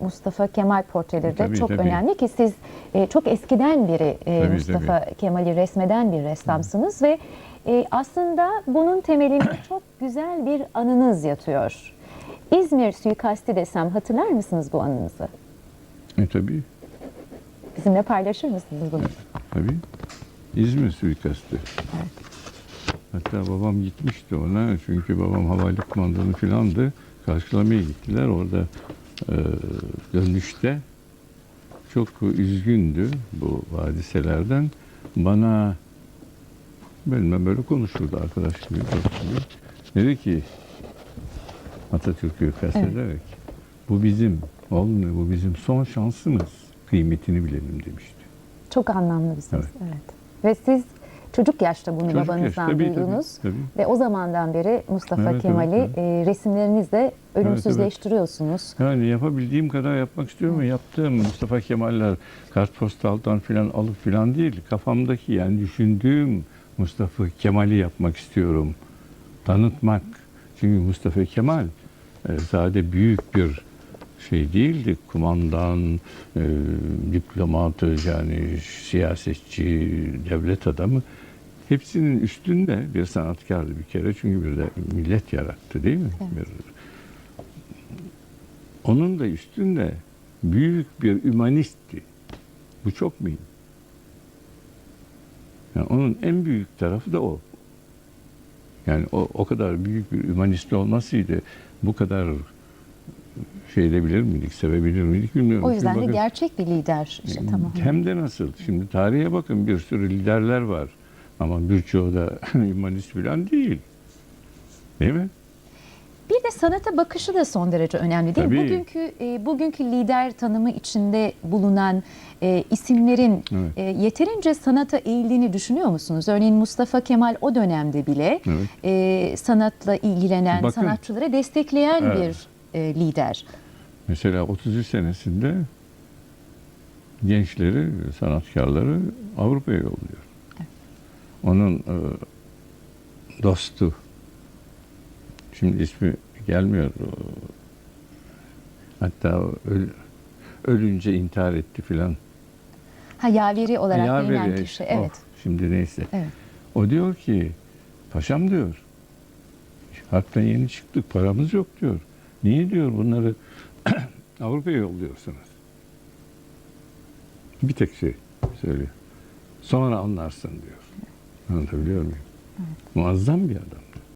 Mustafa Kemal portreleri de Tabii, çok tabii. önemli ki siz e, çok eskiden beri e, Tabii, Mustafa Kemal'i resmeden bir ressamsınız ve e, aslında bunun temelinde çok güzel bir anınız yatıyor. İzmir suikasti desem hatırlar mısınız bu anınızı? E tabii, Bizimle paylaşır mısınız bunu? tabii. İzmir suikastı. Hatta babam gitmişti ona çünkü babam havaylı kumandanı filandı. Karşılamaya gittiler. Orada dönüşte çok üzgündü bu hadiselerden. Bana benimle böyle konuşurdu arkadaş gibi. Dedi ki Atatürk'ü kastederek bu bizim oğlum bu bizim son şansımız kıymetini bilelim demişti. Çok anlamlı bir söz. Evet. Evet. Ve siz çocuk yaşta bunu Çocuk babanızdan yaşta, duydunuz. tabii, tabii. Ve o zamandan beri Mustafa Evet, Kemal'i evet, e, resimlerinizle ölümsüzleştiriyorsunuz. Yani yapabildiğim kadar yapmak istiyorum ama yaptığım Mustafa Kemaller kartpostaldan filan alıp filan değil. Kafamdaki yani düşündüğüm Mustafa Kemal'i yapmak istiyorum. Tanıtmak. Çünkü Mustafa Kemal e, sade büyük bir şey değildi. Kumandan, e, diplomat, yani siyasetçi, devlet adamı. Hepsinin üstünde bir sanatkardı bir kere. Çünkü bir de millet yarattı değil mi? Evet. Bir, onun da üstünde büyük bir ümanistti. Bu çok mühim. Yani onun en büyük tarafı da o. Yani o, o kadar büyük bir ümanist olmasıydı. Bu kadar şey edebilir miydik, sevebilir miydik bilmiyorum. O yüzden de bakın, gerçek bir lider. İşte tamam. Hem de nasıl? Şimdi tarihe bakın bir sürü liderler var. Ama birçoğu da ümanist falan değil. Değil mi? Bir de sanata bakışı da son derece önemli değil mi? Bugünkü e, bugünkü lider tanımı içinde bulunan e, isimlerin Evet. e, yeterince sanata eğildiğini düşünüyor musunuz? Örneğin Mustafa Kemal o dönemde bile Evet. e, sanatla ilgilenen, Bakın. sanatçıları destekleyen Evet. bir e, lider. Mesela 33 senesinde gençleri, sanatkarları Avrupa'ya yolluyor. Onun e, dostu, şimdi ismi gelmiyor. Hatta öl- ölünce intihar etti filan. Ha yaveri olarak Yaveri, bilinen kişi. o. Evet. Şimdi neyse. Evet. O diyor ki, paşam diyor, harpten yeni çıktık, paramız yok diyor. Niye diyor bunları Avrupa'ya yolluyorsunuz? Bir tek şey söylüyor. Sonra anlarsın diyor. Anlatabiliyor muyum? Muazzam bir adam.